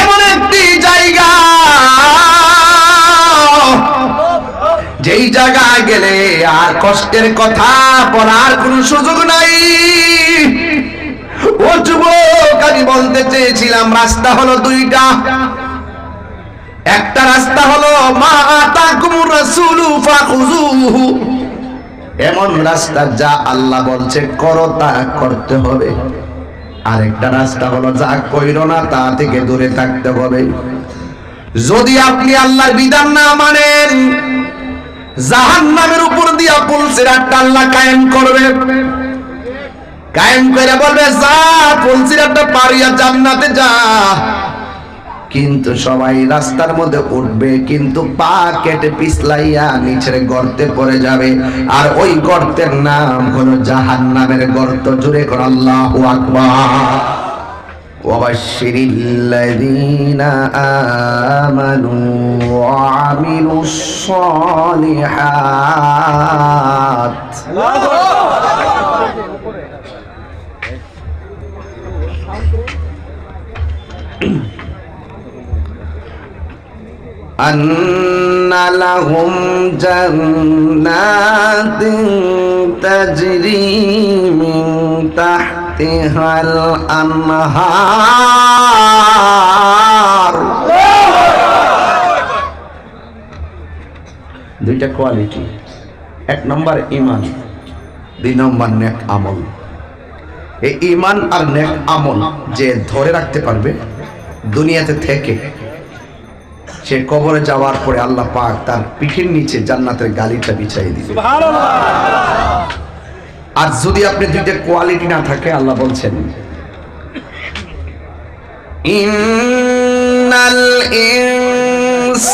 এমন একটি জায়গা। যেই জায়গায় গেলে আর কষ্টের কথা বলার সুযোগ নাই। ও যুবক, আমি বলতে চেয়েছিলাম, রাস্তা হলো দুইটা। একটা রাস্তা হলো, মা এমন রাস্তা যা আল্লাহ বলছে, করো তা করতে হবে। আরেকটা রাস্তা হলো, যা কইরো না, তা থেকে দূরে থাকতে হবে। যদি আপনি আল্লাহর বিধান না মানেন, জাহান্নামের উপর দিয়া পুলসিরাতটা আল্লাহ কায়েম করবে। কায়েম করে বলবে, যা পুলসিরাতটা পারিয়া জান্নাতে যা। কিন্তু সবাই রাস্তার মধ্যে উঠবে কিন্তু পা কেটে পিছলাইয়া নিচের গর্তে পড়ে যাবে আর ওই গর্তের নাম হলো জাহান্নামের গর্ত জুড়ে কর আল্লাহু আকবার وبشر الذين آمنوا وعملوا الصالحات أن لهم جنات تجري من تحتها الأنهار দুইটা কোয়ালিটি এক নম্বর ইমান দুই নম্বর নেক আমল এই ইমান আর নেক আমল যে ধরে রাখতে পারবে দুনিয়াতে থেকে সে কবরে যাওয়ার পরে আল্লাহ পাক তার পিঠের নিচে জান্নাতের গালিটা বিছাই দিবে আর যদি আপনি দুইটা কোয়ালিটি না থাকে আল্লাহ বলছেন ইন্নাল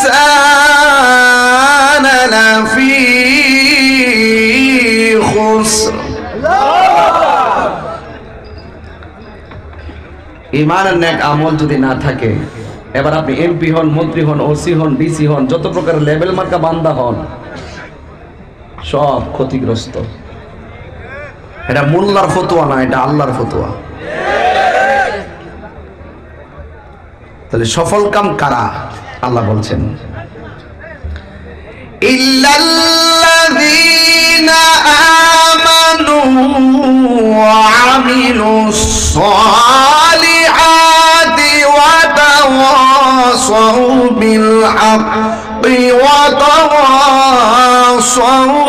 ইনসানা লাফি খুসর। ইমান নেক আমল যদি না থাকে এবার আপনি এমপি হন, মন্ত্রী হন ওসি হন ডিসি হন, যত প্রকারের লেভেল মার্কা বান্দা হন, সব ক্ষতিগ্রস্ত। এটা মোল্লার ফতোয়া না, এটা আল্লাহর ফতোয়া। তাহলে সফল কাম কারা? আল্লাহ বলছেন, ইল্লাল্লাযীনা আমানু ওয়া আমিলুস ওয়া তাওয়াসাউ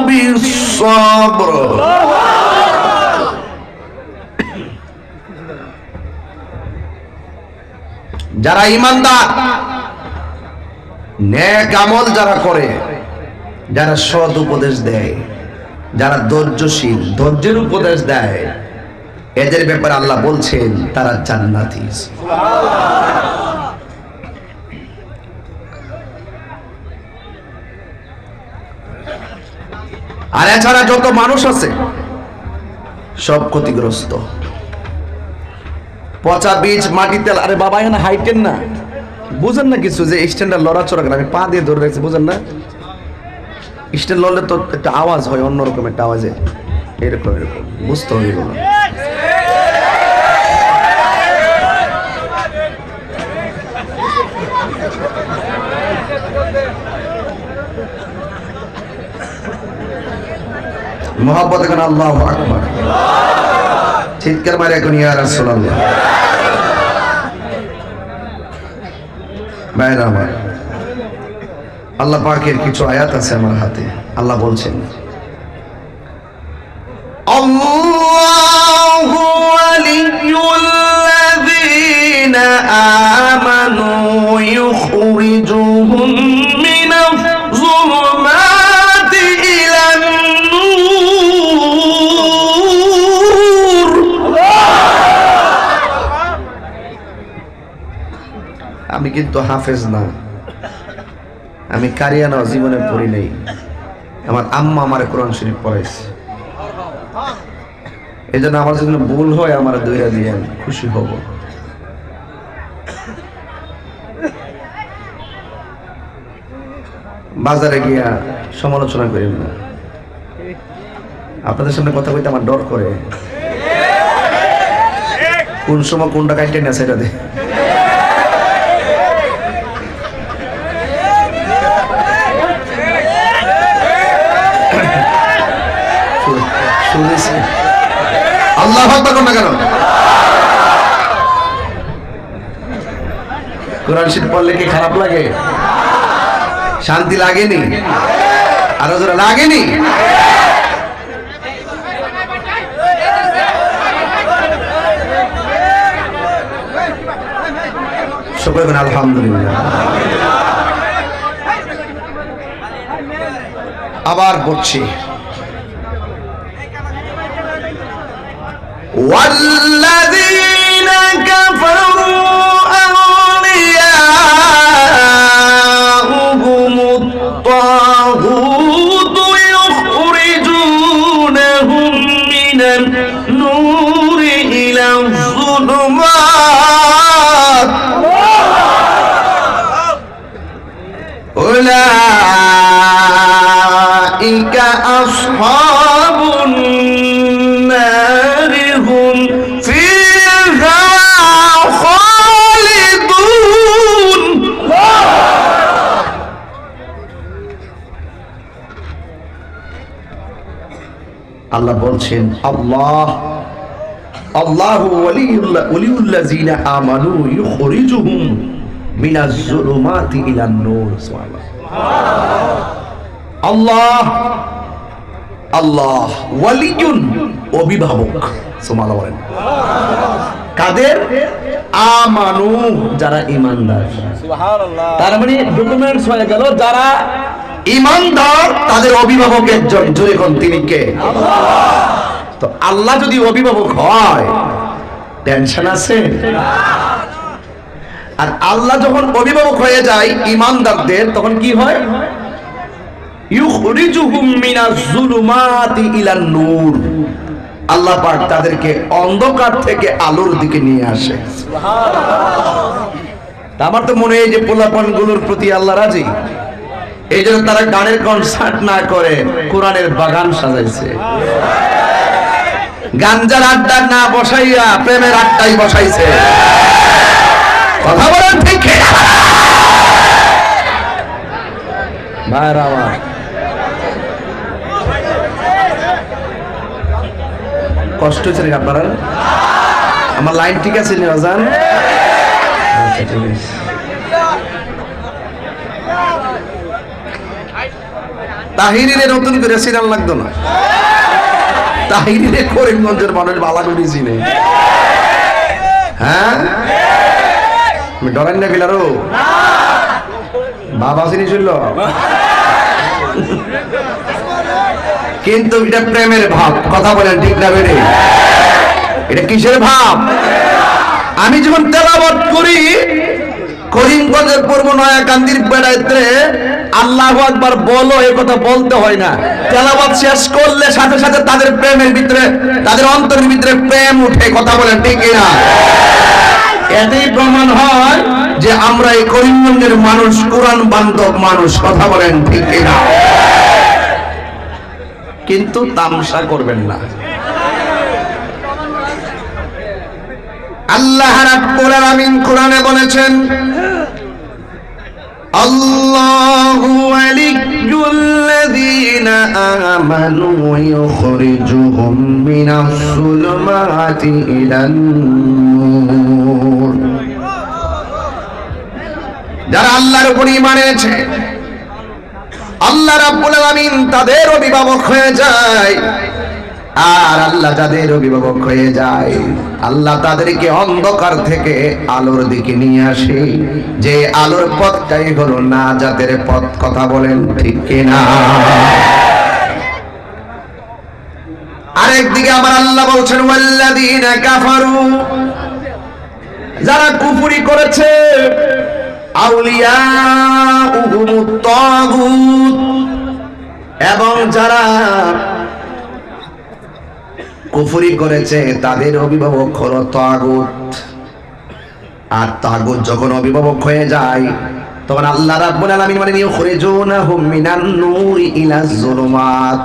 বিস সাবর যারা ইমানদার নেক আমল যারা করে, যারা সৎ উপদেশ দেয়, যারা ধৈর্যশীল, ধৈর্যের উপদেশ দেয়, এদের ব্যাপারে আল্লাহ বলছেন, তারা জান্নাতি। আর এছাড়া যত মানুষ আছে, সব ক্ষতিগ্রস্ত। পচা বীজ মাটিতে আরে বাবা, এখানে হাইটেন না। বুঝেন না কিছু যে স্ট্যান্ডার লড়াচড়া চড়া আমি পা দিয়ে ধরে রাখছি, বুঝেন না? স্ট্যান্ড লড়লে তো একটা আওয়াজ হয়, অন্যরকম একটা আওয়াজে। এরকম এরকম, বুঝতে হবে এগুলো। মোহাম্মদ এখন আল্লাহ আকবর। চিৎকার মারে এখন ইয়ার রাসূলুল্লাহ। ভাইরা আল্লাহ পাকের কিছু আয়াত আছে আমার হাতে। আল্লাহ বলছেন কিন্তু হাফেজ না। আমি কারিয়ানা জীবনে পড়ি নাই। আমার আম্মা আমার কোরআন শরীফ পড়াইছে। এই জন্য আমার জন্য ভুল হয়, আমার দইরা দিয়ে আমি খুশি হব। বাজারে গিয়া সমালোচনা করেন না। আপনাদের সামনে কথা বলতে আমার ডর করে। কোন সময় কোনটা কাটতে না সেটা দে শুনেছি। আল্লাহ না কেন? কোরআন পড়লে কি খারাপ লাগে? শান্তি লাগেনি? আরও জোরে, লাগেনি? সবাই আবার পড়ছি والذين كفروا أولياؤهم الطاغوت يخرجونهم من النور إلى الظلمات. أولئك أصحاب النار. আল্লাহ বলছেন আল্লাহ আল্লাহ ওয়ালিউল্লাহ ওয়ালিউল্লাযিনা আমানু ইউখরিজুহুম মিনাজ যুলুমাতি ইলান নূর। সুবহানাল্লাহ। আল্লাহ আল্লাহ ওয়ালিউন অভিভাবক। সুবহানাল্লাহ বলেন। কাদের? আমানু যারা ইমানদার তার মানে ডকুমেন্টস হয়ে গেল যারা ইমানদার তাদের অভিভাবক একজন জোরে কোন, তিনি কে? তো আল্লাহ যদি অভিভাবক হয় টেনশন আছে? আর আল্লাহ যখন অভিভাবক হয়ে যায় ইমানদারদের, তখন কি হয়? নূর। আল্লাহ পাক তাদেরকে অন্ধকার থেকে আলোর দিকে নিয়ে আসে। আমার তো মনে হয় যে পোলাপনগুলোর প্রতি আল্লাহ রাজি? এই জন্য তারা গানের কনসার্ট না করে কোরআনের বাগান সাজাইছে। গাঞ্জার আড্ডা না বসাইয়া প্রেমের আড্ডাই বসাইছে। কথা বলেন ঠিক আমার। কষ্ট হচ্ছে নাকি আপনারা? আমার লাইন ঠিক আছে নি অজান? আচ্ছা ঠিক আছে। তাহিরিরে নতুন করে সিরিয়াল লাগতো না। তাহিরিরে করিমগঞ্জের মানুষ বালা করি চিনে। হ্যাঁ? আমি ডরেন না গেলারও বাবা চিনি ছিল কিন্তু এটা প্রেমের ভাব, কথা বলেন ঠিক না বেড়ে। এটা কিসের ভাব? আমি যখন তেলাবত করি, করিমগঞ্জের পূর্ব নয়া কান্দির বেড়াইতে আল্লাহ একবার বলো এই কথা বলতে হয় না। তেলাবাদ শেষ করলে সাথে সাথে তাদের প্রেমের ভিতরে, তাদের অন্তরের ভিতরে প্রেম উঠে, কথা বলেন ঠিক না? এতেই প্রমাণ হয় যে আমরা এই করিমগঞ্জের মানুষ, কোরআন বান্ধব মানুষ, কথা বলেন, ঠিক না? কিন্তু তামসা করবেন না। আল্লাহ রাব্বুল আলামিন কোরআনে বলেছেন আল্লাহু ওয়ালিয়্যুল্লাযীনা আমানু ইউখরিজুহুম মিনাস সুলুমাতি ইলান নূর। যারা আল্লাহর উপর এনেছে, আল্লাহ রাব্বুল আলামিন তাদের অভিভাবক হয়ে যায়। আর আল্লাহ যাদের অভিভাবক হয়ে যায়। আল্লাহ তাদেরকে অন্ধকার থেকে আলোর দিকে নিয়ে আসে। যে আলোর পথটাই হলো না যাদের পথ, কথা বলেন ঠিক কিনা? আরেকদিকে আমার আল্লাহ বলছেন, ওয়াল্লাযীনা কাফারু যারা কুফরি করেছে আউলিয়া উহুমুত তাগুত, এবং যারা কুফরি করেছে, তাদের অভিভাবক হলো তাগুত। আর তাগুত যখন অভিভাবক হয়ে যায়, তখন আল্লাহ রাব্বুল আলামিন মানে নিয়ে খরিজুনাহুম মিনান নূরি ইলা যুলুমাত।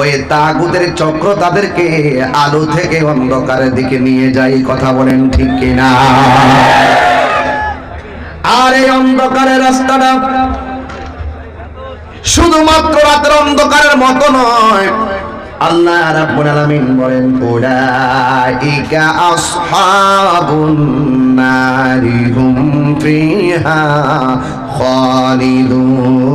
ওই তাগুদের চক্র তাদেরকে আলো থেকে অন্ধকারের দিকে নিয়ে যায় কথা বলেন ঠিক কিনা? আর এই অন্ধকারের রাস্তাটা শুধুমাত্র রাতের অন্ধকারের মতো নয় আল্লাহ রাব্বুল আলামিন বলেন উলাইকা আসহাবুন নারি হুম ফিহা খালিদুন।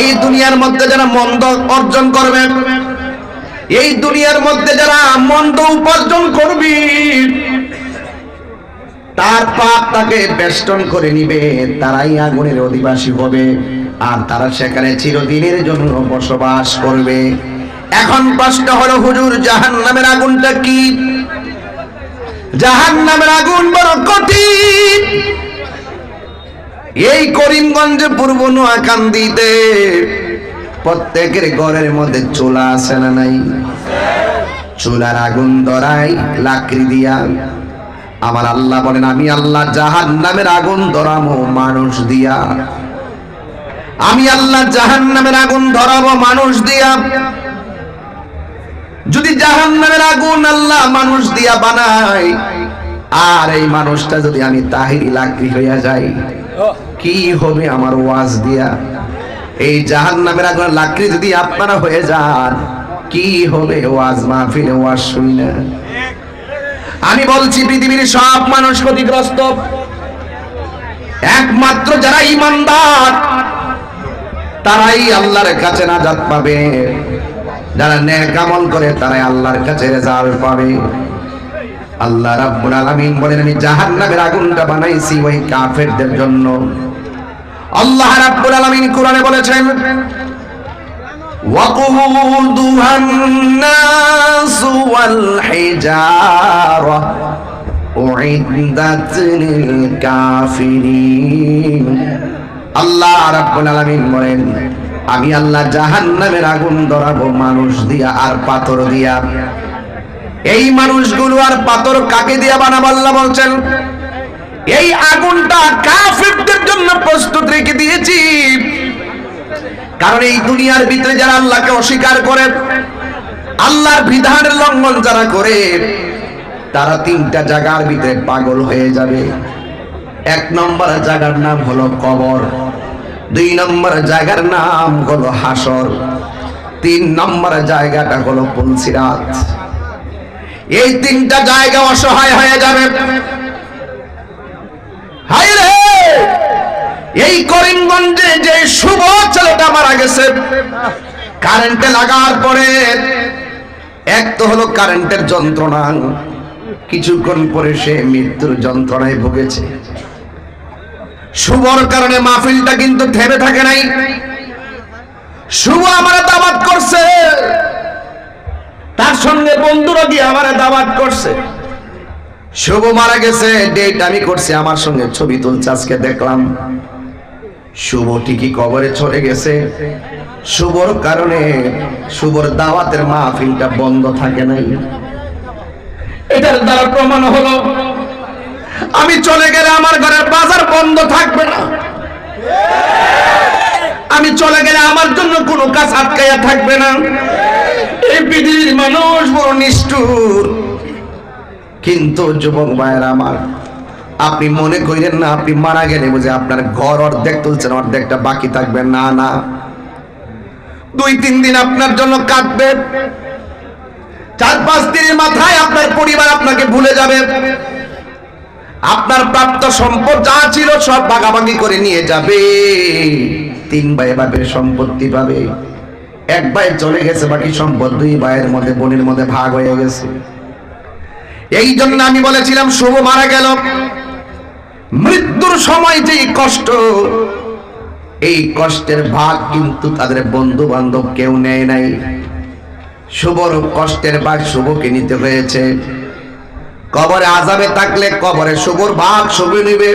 এই দুনিয়ার মধ্যে যারা মন্দ অর্জন করবে, এই দুনিয়ার মধ্যে যারা মন্দ উপার্জন করবি, তার পাপ তাকে বেষ্টন করে নিবে, তারাই আগুনের অধিবাসী হবে। আর তারা সেখানে চিরদিনের জন্য বসবাস করবে। এখন প্রশ্ন হলো, হুজুর জাহান নামের আগুনটা কি? জাহান নামের আগুন বড় কঠিন। এই করিমগঞ্জে পূর্ব নোয়াকান্দিতে প্রত্যেকের ঘরের মধ্যে চুলা আছে না নাই? চুলার আগুন ধরাই লাকড়ি দিয়া আমার আল্লাহ বলেন, আমি আল্লাহ জাহান নামের আগুন ধরাবো মানুষ দিয়া। আমি আল্লাহ জাহান নামের আগুন ধরাবো মানুষ দিয়া। যদি জাহান নামের আগুন আল্লাহ মানুষ দিয়া বানাই আর এই মানুষটা যদি আমি তাহিরি লাকড়ি হইয়া যাই কি হবে আমার ওয়াজ দিয়া? এই জাহান নামের আগুন লাকড়ি যদি আপনারা হয়ে যান, কি হবে ওয়াজ মাহফিলে ওয়াজ শুনি না? আমি বলছি, পৃথিবীর সব মানুষ ক্ষতিগ্রস্ত। একমাত্র যারা ইমানদার, তারাই আল্লাহর কাছে নাজাত পাবে। যারা নেক আমল করে, তারাই আল্লাহর কাছে রেজাল্ট পাবে। আল্লাহ রাব্বুল আলামিন বলেন আমি জাহান্নামের আগুনটা বানাইছি ওই কাফেরদের জন্য আল্লাহ রাব্বুল আলামিন কোরআনে বলেছেন وقودها الناس والحجارة أعدت للكافرين আল্লাহ রাব্বুল আলামিন বলেন আমি আল্লাহ জাহান্নামের আগুন ধরাবো মানুষ দিয়া আর পাথর দিয়া এই মানুষগুলো আর পাথর কাকে দিয়া বানাবো আল্লাহ বলছেন, এই আগুনটা কাফিরদের জন্য প্রস্তুত রেখে দিয়েছি। কারণ এই দুনিয়ার ভিতরে যারা আল্লাহকে অস্বীকার করে, আল্লাহর বিধানের লঙ্ঘন যারা করে, তারা তিনটা জায়গার ভিতরে পাগল হয়ে যাবে। এক নম্বর জায়গার নাম হলো কবর, দুই নম্বর জায়গার নাম হলো হাসর, তিন নম্বর জায়গাটা হলো পুলসিরাত। এই তিনটা জায়গা অসহায় হয়ে যাবে। এই করিমগঞ্জে যে শুভ ছেলেটা মারা গেছে কারেন্টে লাগার পরে এক তো হলো কারেন্টের যন্ত্রণা। কিছুক্ষণ পরে সে মৃত্যুর যন্ত্রণায় ভুগেছে। শুভর কারণে মাহফিলটা কিন্তু থেমে থাকে নাই। শুভ আমার দাবাত করছে। তার সঙ্গে বন্ধুরা গিয়ে আমার দাবাত করছে? শুভ মারা গেছে ডেট আমি করছি আমার সঙ্গে ছবি তুলছে আজকে দেখলাম। শুভ ঠিকই কবরে চলে গেছে। শুভর কারণে শুভর দাওয়াতের মাহফিলটা বন্ধ থাকে নাই। এটার দ্বারা প্রমাণ হলো আমি চলে গেলে আমার ঘরের বাজার বন্ধ থাকবে না। আমি চলে গেলে আমার জন্য কোনো কাজ আটকাইয়া থাকবে না। এই পৃথিবীর মানুষ বড় নিষ্ঠুর। কিন্তু যুবক ভাইয়ের আমার, আপনি মনে না, আপনি মারা গেলে বুঝে আপনার ঘর অর্ধেক তুলছেন, অর্ধেকটা বাকি থাকবে। না না। দুই, তিন দিন আপনার জন্য কাটবে চার, পাঁচ দিনের মাথায় আপনার পরিবার আপনাকে ভুলে যাবে। আপনার প্রাপ্ত সম্পদ যা ছিল সব ভাগাভাগি করে নিয়ে যাবে। তিন ভাই বাপের সম্পত্তি পাবে। এক ভাই চলে গেছে, বাকি সম্পদ দুই ভাইয়ের মধ্যে, বোনের মধ্যে ভাগ হয়ে গেছে। এই জন্য আমি বলেছিলাম, শুভ মারা গেল। মৃত্যুর সময় যে কষ্ট, এই কষ্টের ভাগ কিন্তু তাদের বন্ধু বান্ধব কেউ নেয় নাই। শুভর কষ্টের ভাগ শুভকে নিতে হয়েছে। কবরে আজাবে থাকলে কবরে শুভর ভাগ শুভ নিবে।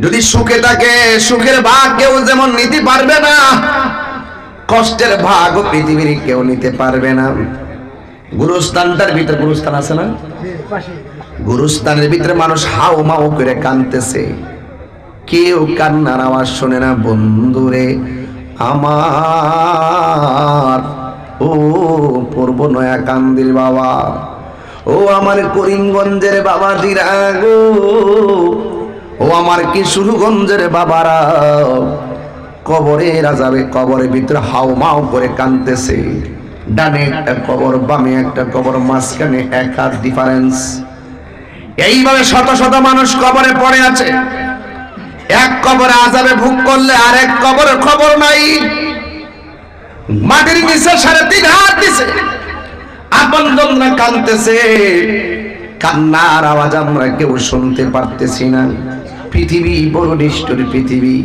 যদি সুখে থাকে, সুখের ভাগ কেউ যেমন নিতে পারবে না কষ্টের ভাগও পৃথিবীর কেউ নিতে পারবে না। গুরুস্থানটার ভিতরে গুরুস্থান আছে না? গুরুস্থানের ভিতরে মানুষ হাও মাও করে কানতেছে কেউ কান্নার আওয়াজ শোনে না, বন্ধুরে, আমার। ও, পূর্ব নয়া কান্দির বাবা। ও, আমার করিমগঞ্জের বাবা গো। ও, আমার কিশোরগঞ্জের বাবারা। কবরে রাজাবে কবরের ভিতরে হাও মাও করে কানতেছে ডানে একটা কবর, বামে একটা কবর, মাঝখানে এক হাত ডিফারেন্স এইভাবে শত শত মানুষ কবরে পড়ে আছে। এক কবরে আজাবে ভুগ করলে আর এক কবরের খবর নাই। মাটির নিচে সাড়ে তিন হাত দিছে। আপন জনরা কানতেছে কান্নার আওয়াজ আমরা কেউ শুনতে পারতেছি না। পৃথিবী বড় নিষ্ঠুর পৃথিবী।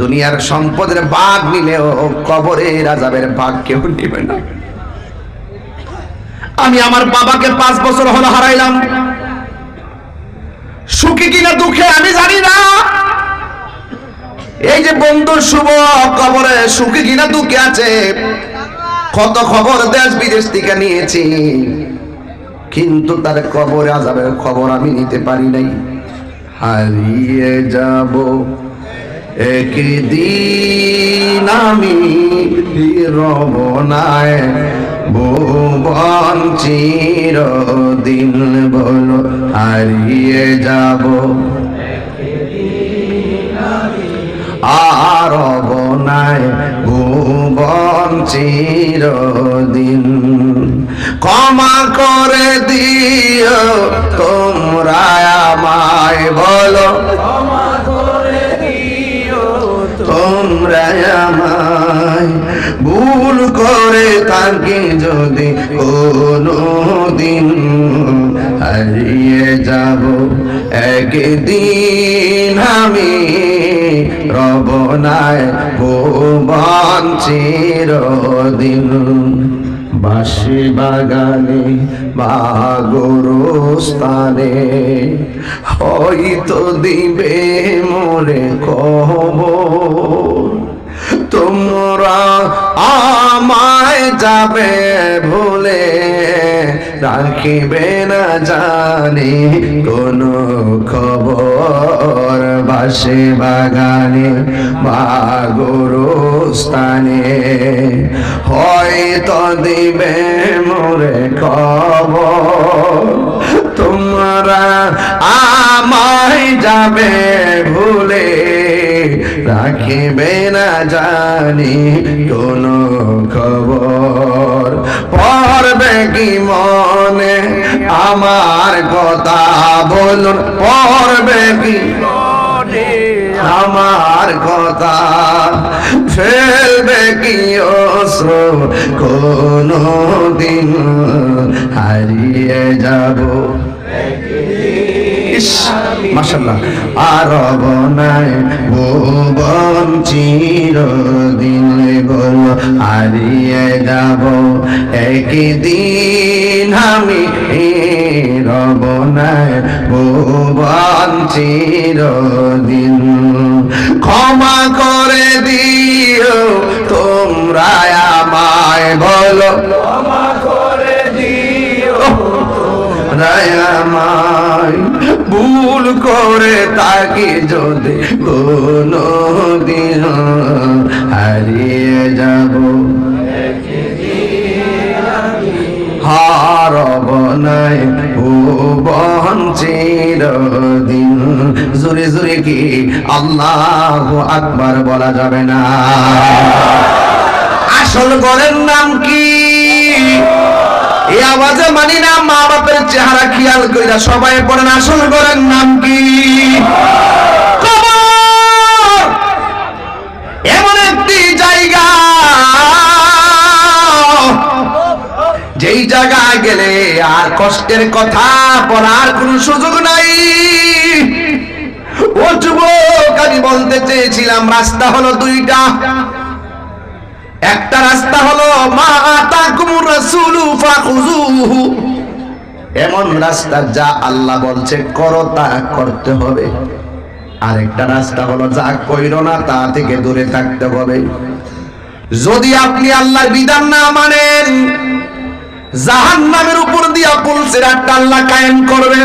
দুনিয়ার সম্পদের ভাগ নিলেও কবরে রাজাবের বাঘ কেউ নেবে না। আমি আমার বাবাকে পাঁচ বছর হলো হারাইলাম। সুখী কিনা দুঃখে আমি জানি না। এই যে বন্ধু শুভ কবরে সুখী কিনা দুঃখে আছে, কত খবর দেশ বিদেশ থেকে নিয়েছি। কিন্তু তার কবরে আজাবের খবর আমি নিতে পারি নাই। হারিয়ে যাব। একদিন আমি রবনায় ভুবন চিরদিন বলো হারিয়ে যাব। আর বনায় ভুবন চিরদিন। ক্ষমা করে দিও তোমরা আমায় বলো যদি দিন হারিয়ে যাব, একদিন আমি রবনায় ভুবন চিরদিন। বাসি বাগানে বা স্থানে হয়তো দিবে মোরে খবর। তোমরা আমায় যাবে ভুলে রাখিবে না জানি, কোনো খবর বাসে বাগানে বা স্থানে হয়তো দিবে মোরে খবর, তোমরা আমায় যাবে ভুলে রাখিবে না জানি কোন খবর। পড়বে কি মনে? আমার কথা বলুন, পড়বে কি মনে? আমার কথা ফেলবে কি অস্ত্র? কোনো দিন হারিয়ে যাব। মাসাল্লাহ আর বনায় ভুবন চিরদিন বল হারিয়ে যাব একদিন আমি রবনায় ভুবন চিরদিন। ক্ষমা করে দিও তোমরা আমায় বলো। ক্ষমা করে দিও রায়ামাই ভুল করে তাকে যদি কোনো দিন হারিয়ে যাব। হারব নাই ভুবন চিরদিন। জোরে জোরে কি আল্লাহ আকবার বলা যাবে না? আসল গরের নাম কি? আওয়াজে মানি না মা বাপের চেহারা খেয়াল কইরা সবাই পড়েন আসল করেন নাম কি? এমন একটি জায়গা। যেই জায়গায় গেলে আর কষ্টের কথা বলার কোন সুযোগ নাই। ও যুবক, আমি বলতে চেয়েছিলাম, রাস্তা হলো দুইটা। একটা রাস্তা হলো, মা এমন রাস্তা যা আল্লাহ বলছে, করো তা করতে হবে। আরেকটা রাস্তা হলো, যা কইরো না তা থেকে দূরে থাকতে হবে। যদি আপনি আল্লাহর বিধান না মানেন, জাহান্নামের উপর দিয়া পুলসের একটা আল্লাহ কায়েম করবে।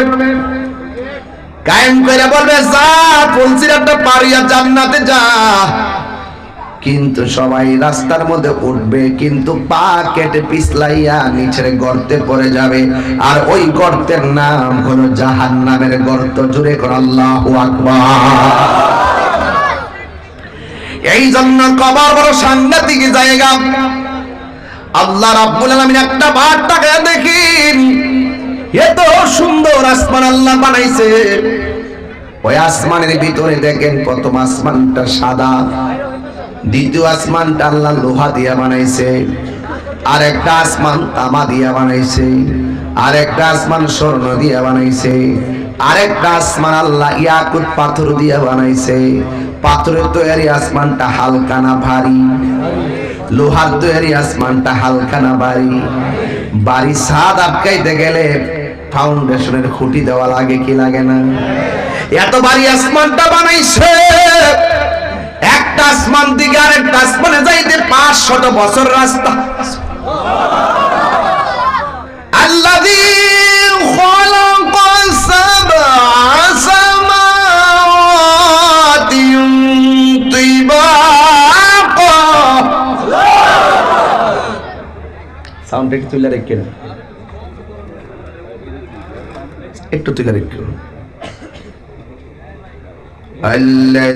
কায়েম করে বলবে, যা পুলসির একটা পারিয়া জান্নাতে যা। কিন্তু সবাই রাস্তার মধ্যে উঠবে, কিন্তু পা কেটে পিছলাইয়া নিচের গর্তে পড়ে যাবে। আর ওই গর্তের নাম হলো জাহান্নামের গর্ত। জুড়ে কর আল্লাহ এই জন্য কবর বড় সাংঘাতিক জায়গা। আল্লাহ রাব্বুল আলামিন একটা বার টাকা দেখিন। এত সুন্দর আসমান আল্লাহ বানাইছে। ওই আসমানের ভিতরে দেখেন, প্রথম আসমানটা সাদা। দ্বিতীয় আসমানটা আল্লাহ লোহা দিয়া বানাইছে। আর একটা আসমান তামা দিয়া বানাইছে। আর একটা আসমান স্বর্ণ দিয়া বানাইছে। আরেকটা আসমান আল্লাহ ইয়াকুত পাথর দিয়া বানাইছে। পাথরের তৈরি আসমানটা হালকা না ভারী। লোহার তৈরি আসমানটা হালকা না ভারী। বাড়ি ছাদ আটকাইতে গেলে ফাউন্ডেশনের খুঁটি দেওয়া লাগে কি লাগে না? এত বাড়ি আসমানটা বানাইছে। একটা আসমান দিকে আরেকটা আসমানে যাইতে পাঁচ শত বছর রাস্তা। একটু তুলে রেখেন। একটু